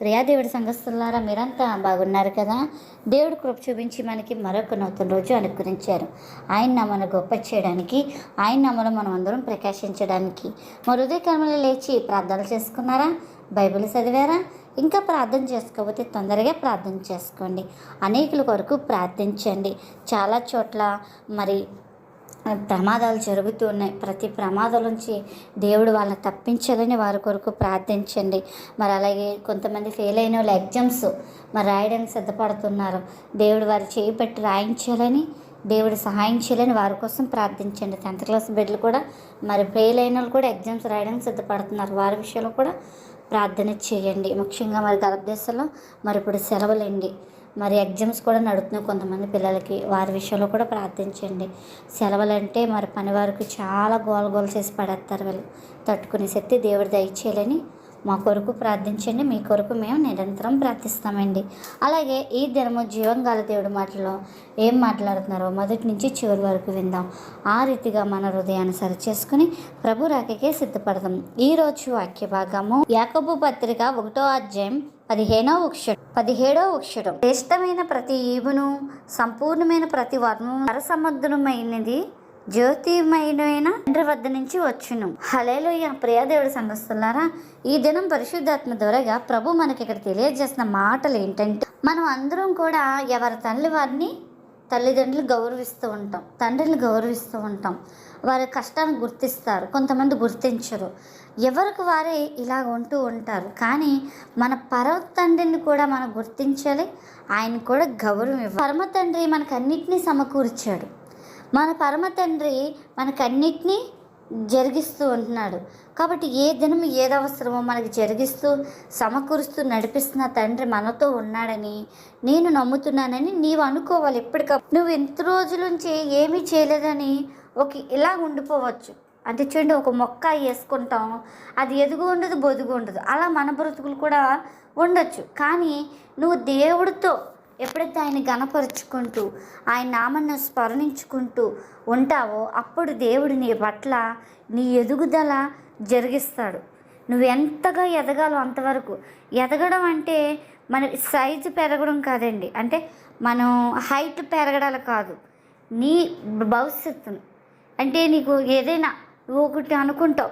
ప్రియాదేవుడి సంఘస్థులారా మీరంతా బాగున్నారు కదా? దేవుడు కృప చూపించి మనకి మరొక నూతన రోజు అనుగ్రహించారు. ఆయన నామను గొప్ప చేయడానికి ఆయన నామను మనం అందరం ప్రకాశించడానికి. మన హృదయకర్మలు లేచి ప్రార్థనలు చేసుకున్నారా? బైబిల్ చదివారా? ఇంకా ప్రార్థన చేసుకోకపోతే తొందరగా ప్రార్థన చేసుకోండి. అనేకుల కొరకు ప్రార్థించండి. చాలా చోట్ల మరి ప్రమాదాలు జరుగుతూ ఉన్నాయి. ప్రతి ప్రమాదం నుంచి దేవుడు వాళ్ళని తప్పించాలని వారి కొరకు ప్రార్థించండి. మరి అలాగే కొంతమంది ఫెయిల్ అయిన వాళ్ళు ఎగ్జామ్స్ మరి రాయడానికి సిద్ధపడుతున్నారు. దేవుడు వారు చేయి పెట్టి రాయించాలని దేవుడు సహాయం చేయాలని వారి కోసం ప్రార్థించండి. టెన్త్ క్లాస్ బిడ్డలు కూడా మరి ఫెయిల్ అయిన వాళ్ళు కూడా ఎగ్జామ్స్ రాయడానికి సిద్ధపడుతున్నారు. వారి విషయంలో కూడా ప్రార్థన చేయండి. ముఖ్యంగా మరి గర్భదేశంలో మరి ఇప్పుడు సెలవులండి. మరి ఎగ్జామ్స్ కూడా నడుతున్నాయి కొంతమంది పిల్లలకి వారి విషయంలో కూడా ప్రార్థించండి. సెలవులంటే మరి పని వారికి చాలా గోల గోల చేసి పడేస్తారు వీళ్ళు. తట్టుకునే శక్తి దేవుడు దయచేయాలని మా కొరకు ప్రార్థించండి మీ కొరకు మేము నిరంతరం ప్రార్థిస్తామండి. అలాగే ఈ దినము జీవంగాల దేవుడి మాటలో ఏం మాట్లాడుతున్నారో మొదటి నుంచి చివరి వరకు విందాం. ఆ రీతిగా మన హృదయాన్ని సరిచేసుకుని ప్రభు రాకకే సిద్ధపడదాం. ఈ రోజు వాక్య భాగము యాకబు పత్రిక ఒకటో అధ్యాయం పదిహేనో ఉక్షరం పదిహేడో ఉక్షరం శ్రేష్టమైన ప్రతి ఈవును సంపూర్ణమైన ప్రతి వర్ణము నరసముద్రమైనది జ్యోతిమయుడైన తండ్రి వద్ద నుంచి వచ్చును. హలేలుయ ప్రియాదేవుడి సంఘస్థులారా ఈ దినం పరిశుద్ధాత్మ ద్వారాగా ప్రభు మనకి ఇక్కడ తెలియజేసిన మాటలు ఏంటంటే మనం అందరం కూడా ఎవరి తల్లి వారిని తల్లిదండ్రులు గౌరవిస్తూ ఉంటాం తండ్రిని గౌరవిస్తూ ఉంటాం. వారి కష్టాన్ని గుర్తిస్తారు కొంతమంది గుర్తించరు. ఎవరికి వారే ఇలా ఉంటూ ఉంటారు. కానీ మన పరమ తండ్రిని కూడా మనం గుర్తించాలి ఆయన కూడా గౌరవం ఇవ్వాలి. పరమ తండ్రి మనకు అన్నిటినీ సమకూర్చాడు. మన పరమ తండ్రి మనకన్నిటినీ జరిగిస్తూ ఉంటున్నాడు. కాబట్టి ఏ దినం ఏది అవసరమో మనకి జరిగిస్తూ సమకూరుస్తూ నడిపిస్తున్న తండ్రి మనతో ఉన్నాడని నేను నమ్ముతున్నానని నీవు అనుకోవాలి. ఎప్పటికప్పుడు నువ్వు ఎంత రోజుల నుంచి ఏమీ చేయలేదని ఒక ఇలా ఉండిపోవచ్చు. అంటే చూడండి ఒక మొక్క వేసుకుంటాం అది ఎదుగు ఉండదు బొదుగు ఉండదు. అలా మన బ్రతుకులు కూడా ఉండొచ్చు. కానీ నువ్వు దేవుడితో ఎప్పుడైతే ఆయన గణపరుచుకుంటూ ఆయన నామను స్మరణించుకుంటూ ఉంటావో అప్పుడు దేవుడు నీ పట్ల నీ ఎదుగుదల జరిగిస్తాడు. నువ్వు ఎంతగా ఎదగాలో అంతవరకు. ఎదగడం అంటే మన సైజు పెరగడం కాదండి. అంటే మనం హైట్ పెరగడాలు కాదు. నీ భవిష్యత్తును. అంటే నీకు ఏదైనా నువ్వు ఒకటి అనుకుంటావు.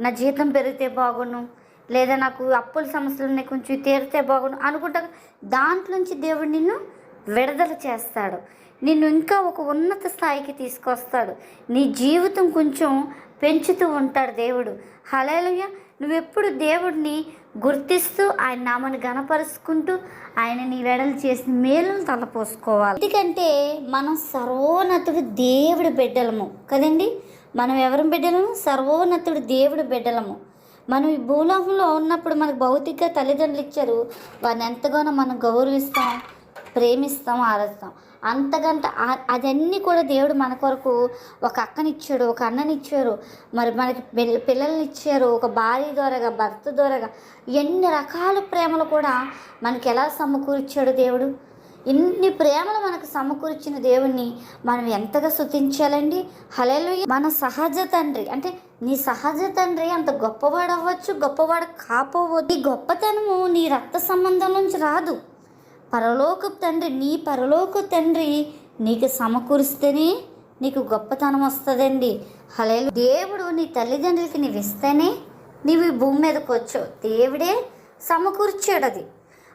నా జీతం పెరిగితే బాగును లేదా నాకు అప్పుల సమస్యలు ఉన్నాయి కొంచెం తీరితే బాగుండు అనుకుంటా దాంట్లోంచి దేవుడు నిన్ను విడుదల చేస్తాడు. నిన్ను ఇంకా ఒక ఉన్నత స్థాయికి తీసుకొస్తాడు. నీ జీవితం కొంచెం పెంచుతూ ఉంటాడు దేవుడు. హలేలుయ నువ్వెప్పుడు దేవుడిని గుర్తిస్తూ ఆయన నామని గణపరుచుకుంటూ ఆయన నీ వెడలు చేసిన మేలును తలపోసుకోవాలి. ఎందుకంటే మనం సర్వోన్నతుడు దేవుడి బిడ్డలము. కదండి? మనం ఎవరి బిడ్డలము? సర్వోన్నతుడు దేవుడి బిడ్డలము. మనం ఈ భూలోకంలో ఉన్నప్పుడు మనకు భౌతిక తల్లిదండ్రులు ఇచ్చారు. వారిని ఎంతగానో మనం గౌరవిస్తాం ప్రేమిస్తాం ఆరాధిస్తాం. అంతకంటే అదన్నీ కూడా దేవుడు మన కొరకు ఒక అక్కనిచ్చాడు ఒక అన్ననిచ్చారు మరి మనకి పిల్ల పిల్లల్ని ఇచ్చారు ఒక భార్య ద్వారాగా భర్త ద్వారాగా. ఎన్ని రకాల ప్రేమలు కూడా మనకి ఎలా సమకూర్చాడు దేవుడు? ఇన్ని ప్రేమలు మనకు సమకూర్చిన దేవుణ్ణి మనం ఎంతగా స్తుతించాలండి? హలేలు మన సహజ తండ్రి అంటే నీ సహజ తండ్రి అంత గొప్పవాడు అవ్వచ్చు గొప్పవాడు కాపోవద్దు. ఈ గొప్పతనము నీ రక్త సంబంధం నుంచి రాదు. పరలోక తండ్రి నీ పరలోక తండ్రి నీకు సమకూరిస్తేనే నీకు గొప్పతనం వస్తుందండి. హలే దేవుడు నీ తల్లిదండ్రులకి నీవిస్తేనే నీవు ఈ భూమి మీదకి వచ్చావు దేవుడే సమకూర్చాడు అది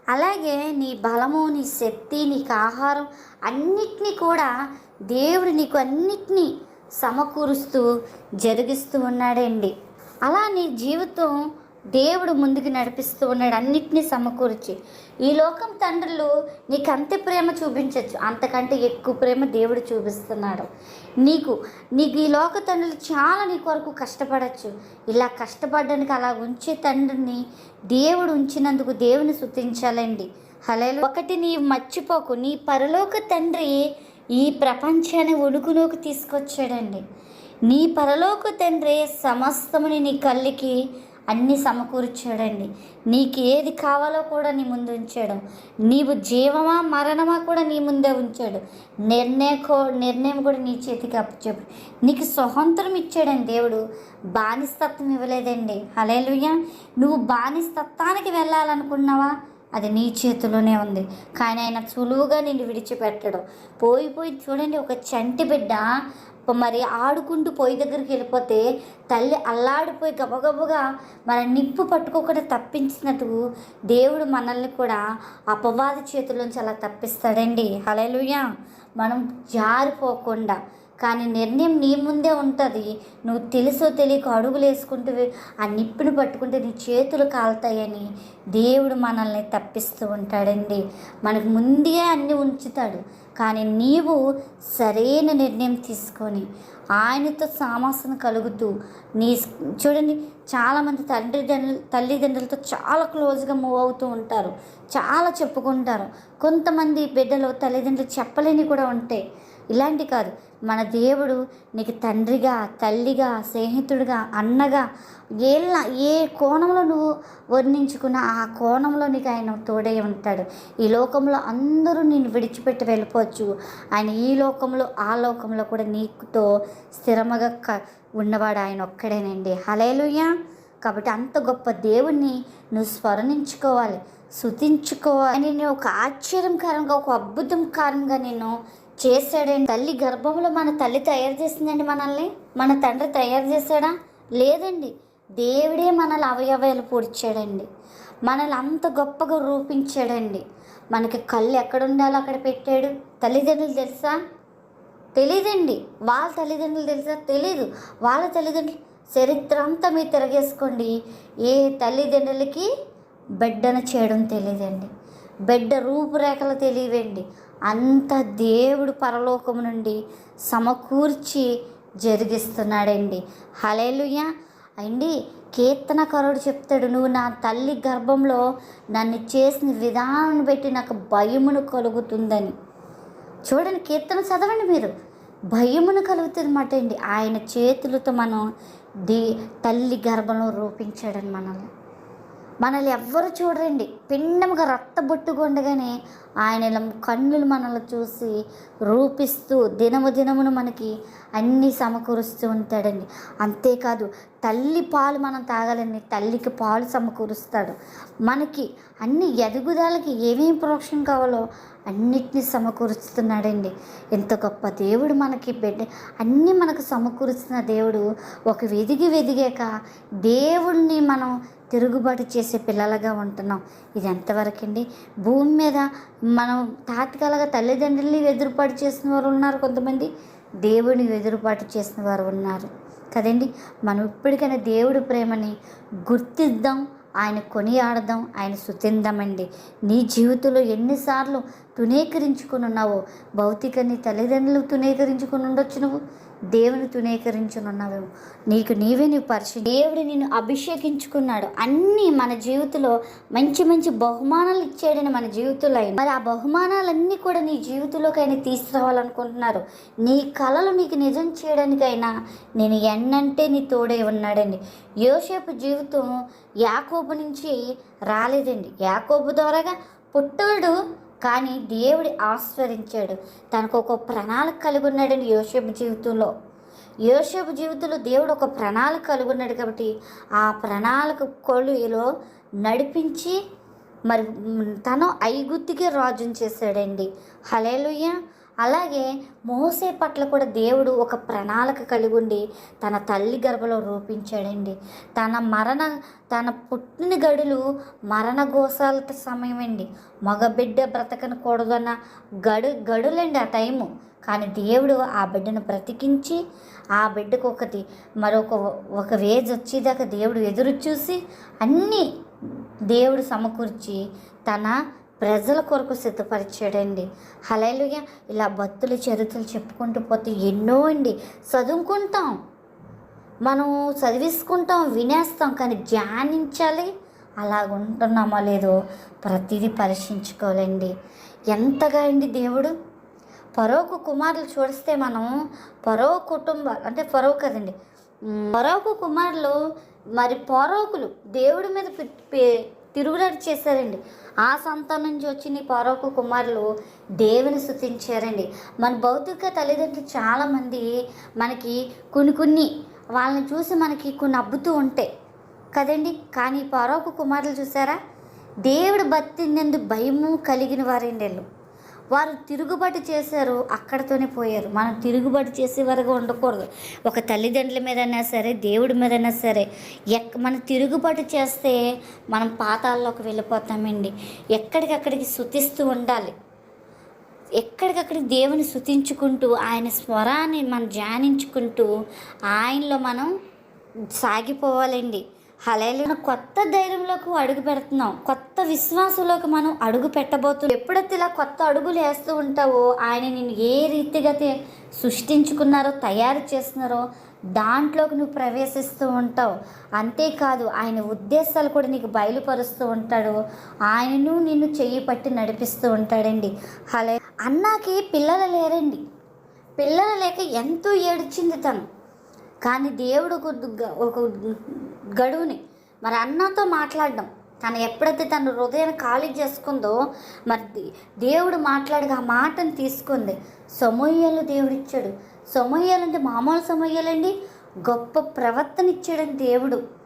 అలాగే నీ బలము నీ శక్తి నీకు ఆహారం అన్నిటినీ కూడా దేవుడు నీకు అన్నిటినీ సమకూరుస్తూ జరిగిస్తూ ఉన్నాడండి. అలా నీ జీవితం దేవుడు ముందుకు నడిపిస్తూ ఉన్నాడు. అన్నిటినీ సమకూర్చి. ఈ లోకం తండ్రులు నీకు అంతే ప్రేమ చూపించవచ్చు అంతకంటే ఎక్కువ ప్రేమ దేవుడు చూపిస్తున్నాడు. నీకు నీకు ఈ లోక తండ్రులు చాలా నీ కొరకు కష్టపడచ్చు. ఇలా కష్టపడడానికి అలా ఉంచే తండ్రిని దేవుడు ఉంచినందుకు దేవుని శుతించాలండి హలేలు ఒకటి నీ మర్చిపోకు. నీ పరలోక తండ్రి ఈ ప్రపంచాన్ని ఒడుగులోకి తీసుకొచ్చాడండి. నీ పరలోక తండ్రి సమస్తముని నీ కళ్ళకి అన్ని సమకూర్చాడండి. నీకు ఏది కావాలో కూడా నీ ముందు ఉంచాడు. నీవు జీవమా మరణమా కూడా నీ ముందే ఉంచాడు. నిర్ణయ నిర్ణయం కూడా నీ చేతికి అప్పచెప్పు. నీకు స్వతంత్రం ఇచ్చాడండి దేవుడు. బానిస్తత్వం ఇవ్వలేదండి. హలేలుయ్య నువ్వు బానిస్తత్వానికి వెళ్ళాలనుకున్నావా? అది నీ చేతిలోనే ఉంది. కానీ ఆయన సులువుగా నిన్ను విడిచిపెట్టడం. పోయి పోయి చూడండి ఒక చంటి బిడ్డ మరి ఆడుకుంటూ పొయ్యి దగ్గరికి వెళ్ళిపోతే తల్లి అల్లాడిపోయి గబగబగా మన నిప్పు పట్టుకోకుండా తప్పించినట్టు దేవుడు మనల్ని కూడా అపవాది నుంచి అలా తప్పిస్తాడండి. హలేలుయ్య మనం జారిపోకుండా కానీ నిర్ణయం నీ ముందే ఉంటుంది. నువ్వు తెలుసో తెలియక అడుగులు వేసుకుంటూ ఆ నిప్పుని పట్టుకుంటే నీ చేతులు కాలుతాయని దేవుడు మనల్ని తప్పిస్తూ ఉంటాడండి. మనకు ముందే అన్నీ ఉంచుతాడు. కానీ నీవు సరైన నిర్ణయం తీసుకొని ఆయనతో సామాసన కలుగుతూ నీ చూడండి చాలామంది తండ్రిదండ్రులు తల్లిదండ్రులతో చాలా క్లోజ్గా మూవ్ అవుతూ ఉంటారు. చాలా చెప్పుకుంటారు. కొంతమంది బిడ్డలు తల్లిదండ్రులు చెప్పలేని కూడా ఉంటాయి. ఇలాంటి కాదు. మన దేవుడు నీకు తండ్రిగా తల్లిగా స్నేహితుడిగా అన్నగా ఏళ్ళ ఏ కోణంలో నువ్వు వర్ణించుకున్న ఆ కోణంలో నీకు ఆయన తోడై ఉంటాడు. ఈ లోకంలో అందరూ నేను విడిచిపెట్టి వెళ్ళిపోవచ్చు. ఆయన ఈ లోకంలో ఆ లోకంలో కూడా నీకుతో స్థిరముగా క ఉన్నవాడు ఆయన ఒక్కడేనండి. హలేలుయ్యా కాబట్టి అంత గొప్ప దేవుణ్ణి నువ్వు స్మరణించుకోవాలి శుతించుకోవాలి నేను ఒక ఆశ్చర్యకరంగా ఒక అద్భుతంకరంగా నేను చేశాడండి తల్లి గర్భంలో మన తల్లి తయారు చేసిందండి మనల్ని? మన తండ్రి తయారు చేశాడా? లేదండి. దేవుడే మనల్ని అవయవాలు పూడ్చాడండి. మనల్ని అంత గొప్పగా రూపించాడండి. మనకి కళ్ళు ఎక్కడ ఉండాలో అక్కడ పెట్టాడు. తల్లిదండ్రులు తెలుసా? తెలీదండి. వాళ్ళ తల్లిదండ్రులు తెలుసా? తెలీదు. వాళ్ళ తల్లిదండ్రులు చరిత్ర అంతా మీరు తిరగేసుకోండి. ఏ తల్లిదండ్రులకి బిడ్డను చేయడం తెలియదండి బిడ్డ రూపురేఖలు తెలియవండి. అంత దేవుడు పరలోకం నుండి సమకూర్చి జరిగిస్తున్నాడండి. హలేలుయ అండి కీర్తనకారుడు చెప్తాడు నువ్వు నా తల్లి గర్భంలో నన్ను చేసిన విధానం బట్టి నాకు భయమును కలుగుతుందని. చూడండి కీర్తన చదవండి మీరు. భయమును కలుగుతుందన్నమాట అండి. ఆయన చేతులతో మనం దే తల్లి గర్భంలో రూపించాడని మనల్ని. మనల్ని ఎవ్వరు చూడరండి. పిండముగా రక్తబొట్టుగా ఉండగానే ఆయన కన్నులు మనల్ని చూసి రూపిస్తూ దినము దినమును మనకి అన్నీ సమకూరుస్తూ ఉంటాడండి. అంతేకాదు తల్లి పాలు మనం తాగాలని తల్లికి పాలు సమకూరుస్తాడు. మనకి అన్ని ఎదుగుదలకి ఏమేం ప్రోక్షణ కావాలో అన్నిటినీ సమకూరుస్తున్నాడండి. ఎంత గొప్ప దేవుడు మనకి బిడ్డ అన్నీ మనకు సమకూరుస్తున్న దేవుడు ఒక వెదిగి వెదిగాక దేవుణ్ణి మనం తిరుగుబాటు చేసే పిల్లలుగా ఉంటున్నాం. ఇది ఎంతవరకండి? భూమి మీద మనం తాత్కాలిక తల్లిదండ్రుల్ని ఎదురుపాటు చేసిన వారు ఉన్నారు కొంతమంది. దేవుడిని ఎదురుపాటు చేసిన వారు ఉన్నారు. కదండి? మనం ఇప్పటికైనా దేవుడి ప్రేమని గుర్తిద్దాం ఆయన కొనియాడదాం ఆయన శుతిందామండి నీ జీవితంలో ఎన్నిసార్లు తునీకరించుకుని ఉన్నావో భౌతికని తల్లిదండ్రులు తునీకరించుకుని ఉండొచ్చు నువ్వు. దేవుని తునీకరించుని నీకు నీవే నీవు పరిచయం దేవుడు నిన్ను అభిషేకించుకున్నాడు. అన్నీ మన జీవితంలో మంచి మంచి బహుమానాలు ఇచ్చాడని మన జీవితంలో అయిన మరి ఆ బహుమానాలన్నీ కూడా నీ జీవితంలోకి తీసుకురావాలనుకుంటున్నారు. నీ కళలు నీకు నిజం చేయడానికైనా నేను ఎన్నంటే నీ తోడే ఉన్నాడండి. యోసేపు జీవితం యాకోబు నుంచి రాలేదండి. యాకోబు ద్వారాగా పుట్టాడు కానీ దేవుడు ఆస్వరించాడు తనకు ఒక ప్రణాళిక కలిగి ఉన్నాడండి యోసేపు జీవితంలో. యోసేపు జీవితంలో దేవుడు ఒక ప్రణాళిక కలిగి ఉన్నాడు కాబట్టి ఆ ప్రణాళిక కొలులో నడిపించి మరి తను ఐగుత్తికి రాజుని చేశాడండి. హలేలుయ్య అలాగే మోసే పట్ల కూడా దేవుడు ఒక ప్రణాళిక కలిగి ఉండి తన తల్లి గర్భలో రూపించాడండి. తన మరణ తన పుట్టిన గడులు మరణ గోసాల సమయమండి. మగబిడ్డ బ్రతకనకూడదన్న గడు గడులండి ఆ టైము. కానీ దేవుడు ఆ బిడ్డను బ్రతికించి ఆ బిడ్డకు ఒకటి మరొక ఒక వేజ్ వచ్చేదాకా దేవుడు ఎదురు చూసి అన్నీ దేవుడు సమకూర్చి తన ప్రజల కొరకు సిద్ధపరిచాడండి. హలేలుగా ఇలా భక్తులు చరిత్రలు చెప్పుకుంటూ పోతే ఎన్నో అండి. చదువుకుంటాం. మనం చదివించుకుంటాం వినేస్తాం కానీ ధ్యానించాలి? అలాగ ఉంటున్నామో లేదో ప్రతిదీ పరీక్షించుకోవాలండి. ఎంతగా అండి దేవుడు? పరోకు కుమారులు చూస్తే మనం పరో కుటుంబాలు అంటే పరో కదండి. పరోకు కుమారులు మరి పరోకులు దేవుడి మీద తిరుగులాట చేశారండి. ఆ సంతానం నుంచి వచ్చిన ఈ కుమారులు దేవుని స్థుతించారండి మన భౌతిక తల్లిదండ్రులు చాలామంది మనకి కొన్ని కొన్ని వాళ్ళని చూసి మనకి కొన్ని అబ్బుతూ ఉంటాయి. కదండి? కానీ ఈ కుమారులు చూసారా? దేవుడు భక్తి భయము కలిగిన వారండి వీళ్ళు. వారు తిరుగుబాటు చేశారు అక్కడతోనే పోయారు. మనం తిరుగుబాటు చేసే వరకు ఉండకూడదు. ఒక తల్లిదండ్రుల మీదైనా సరే దేవుడి మీదైనా సరే ఎక్ మనం తిరుగుబాటు చేస్తే మనం పాతాల్లోకి వెళ్ళిపోతామండి. ఎక్కడికక్కడికి శుతిస్తూ ఉండాలి. ఎక్కడికక్కడికి దేవుని శుతించుకుంటూ ఆయన స్వరాన్ని మనం ధ్యానించుకుంటూ ఆయనలో మనం సాగిపోవాలండి. హలేలు కొత్త ధైర్యంలోకి అడుగు పెడుతున్నాం. కొత్త విశ్వాసంలోకి మనం అడుగు పెట్టబోతున్నాం. ఎప్పుడైతే ఇలా కొత్త అడుగులు వేస్తూ ఉంటావో ఆయన నేను ఏ రీతిగా సృష్టించుకున్నారో తయారు చేస్తున్నారో దాంట్లోకి నువ్వు ప్రవేశిస్తూ ఉంటావు. అంతేకాదు ఆయన ఉద్దేశాలు కూడా నీకు బయలుపరుస్తూ ఉంటాడు. ఆయనను నిన్ను చెయ్యి పట్టి నడిపిస్తూ ఉంటాడండి. హలే అన్నాకి పిల్లలు లేరండి. పిల్లలు లేక ఎంతో ఏడ్చింది తను. కానీ దేవుడు ఒక ఒక గడువుని. మరి అన్నతో మాట్లాడడం. తను ఎప్పుడైతే తన హృదయాన్ని ఖాళీ చేసుకుందో మరి దేవుడు మాట్లాడగా ఆ మాటను తీసుకుంది. సమూహలు దేవుడిచ్చాడు. సమూహలు అంటే మామూలు సమూహలండి గొప్ప ప్రవర్తన ఇచ్చాడని దేవుడు.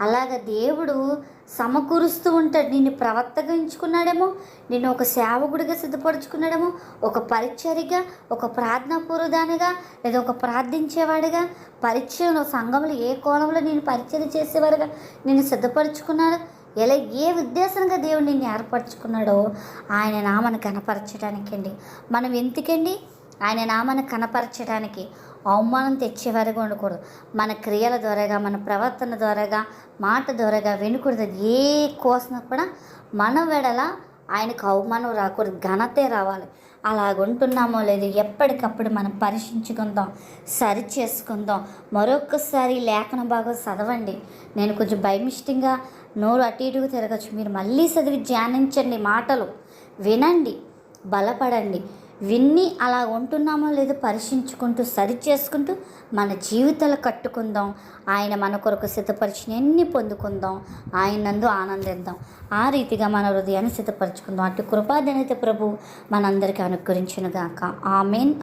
అలాగ దేవుడు సమకూరుస్తూ ఉంటాడు. నిన్ను ప్రవర్తగా ఎంచుకున్నాడేమో నిన్ను ఒక సేవకుడిగా సిద్ధపరచుకున్నాడేమో ఒక పరిచరిగా ఒక ప్రార్థనాపూర్వదానిగా లేదా ఒక ప్రార్థించేవాడిగా పరిచయం సంఘంలో ఏ కోణంలో నేను పరిచయం చేసేవారుగా నిన్ను సిద్ధపరచుకున్నాడు? ఎలా ఏ ఉద్దేశంగా దేవుడు నిన్ను ఏర్పరచుకున్నాడో ఆయన నామను కనపరచడానికండి. మనం ఎందుకండి? ఆయన నామాన్ని కనపరచడానికి అవమానం తెచ్చేవారుగా ఉండకూడదు. మన క్రియల ద్వారాగా మన ప్రవర్తన ద్వారాగా మాట ద్వారాగా వినకూడదు. ఏ కోసం కూడా మన వెడల ఆయనకు అవమానం రాకూడదు. ఘనతే రావాలి. అలాగుంటున్నామో లేదు ఎప్పటికప్పుడు మనం పరీక్షించుకుందాం సరి చేసుకుందాం మరొకసారి లేఖన భాగం చదవండి. నేను కొంచెం భయమిష్టంగా నోరు అటు ఇటుగా తిరగచ్చు. మీరు మళ్ళీ చదివి ధ్యానించండి మాటలు. వినండి బలపడండి. విన్ని అలా ఉంటున్నామో లేదో పరీక్షించుకుంటూ సరి చేసుకుంటూ మన జీవితాలు కట్టుకుందాం. ఆయన మన కొరకు సిద్ధపరిచిన ఎన్ని పొందుకుందాం? ఆయన నందు ఆనందిద్దాం. ఆ రీతిగా మన హృదయాన్ని సిద్ధపరచుకుందాం. అటు కృపాదనైతే ప్రభు మనందరికీ అనుగ్రహించునుగాక. ఆమెన్.